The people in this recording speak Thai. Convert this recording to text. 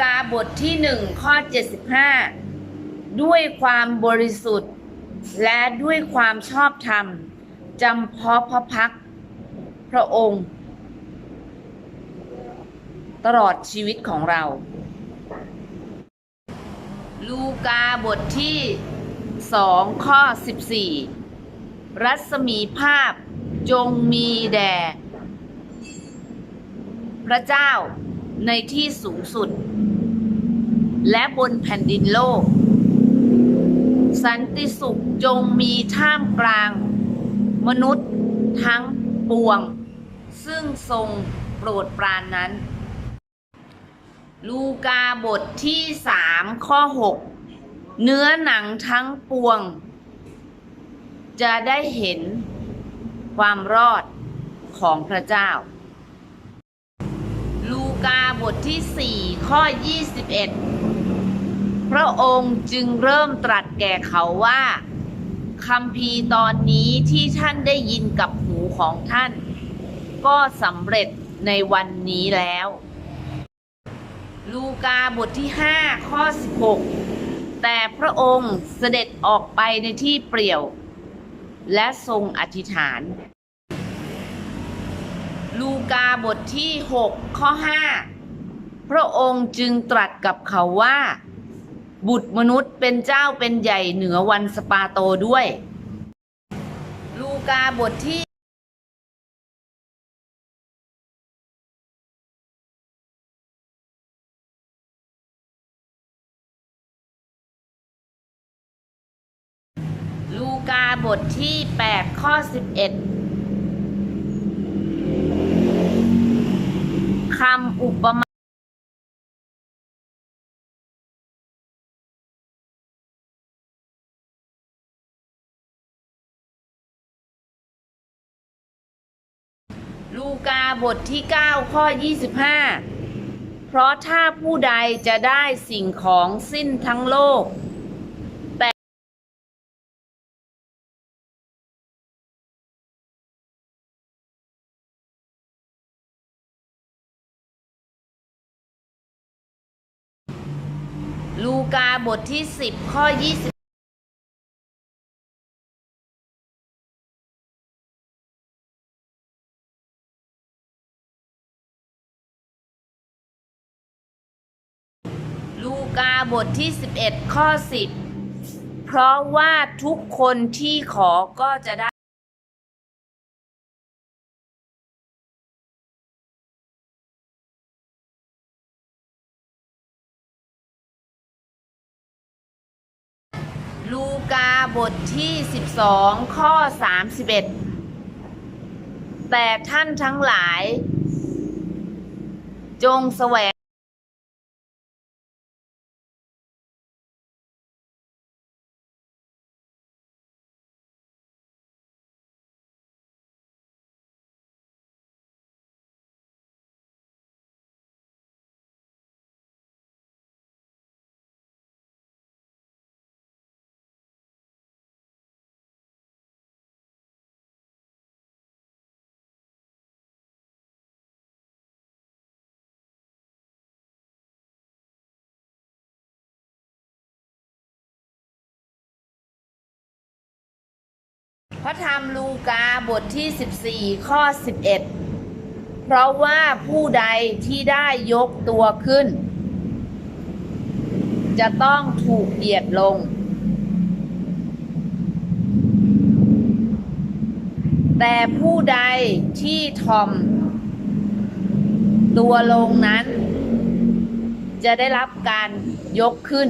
กาบทที่หนึ่งข้อ 75 ด้วยความบริสุทธิ์ และด้วยความชอบธรรมจำเพาะพระพักพระองค์ ตลอดชีวิตของเรา ลูกาบทที่สองข้อ 14 รัศมีภาพจงมีแด่พระเจ้า ในที่สูงสุด และบนแผ่นดินโลก สันติสุขจงมีท่ามกลาง มนุษย์ทั้งปวง ซึ่งทรงโปรดปรานนั้น ลูกาบทที่สามข้อหกเนื้อหนังทั้งปวง จะได้เห็นความรอดของพระเจ้า กาบทที่ 4 ข้อ 21 พระองค์จึงเริ่มตรัสแก่เขาว่าคำพีตอนนี้ที่ท่านได้ยินกับหูของท่าน ก็สำเร็จในวันนี้แล้ว ลูกาบทที่ 5 ข้อ 16 แต่พระองค์เสด็จออกไปในที่เปลี่ยว และทรงอธิษฐาน ลูกาบทที่ 6 ข้อ 5 พระองค์จึงตรัสกับเขาว่า บุตรมนุษย์เป็นเจ้าเป็นใหญ่เหนือวันสปาโตด้วย ลูกาบทที่ลูกาบทที่ 8 ข้อ 11 คำอุปมาลูกาบทที่ 9 ข้อ 25 เพราะถ้าผู้ใดจะได้สิ่งของสิ้นทั้งโลก กาบทที่ 10 ข้อ 20ลูกาบทที่ 11 ข้อ 10 เพราะว่าทุกคนที่ขอก็จะได้ บทที่ 12 ข้อ 31 แต่ท่านทั้งหลาย จงแสวง พระธรรมลูกาบทที่ 14 ข้อ 11 เพราะว่าผู้ใดที่ได้ยกตัวขึ้น จะต้องถูกเหยียดลง แต่ผู้ใดที่ทอม ตัวลงนั้น จะได้รับการยกขึ้น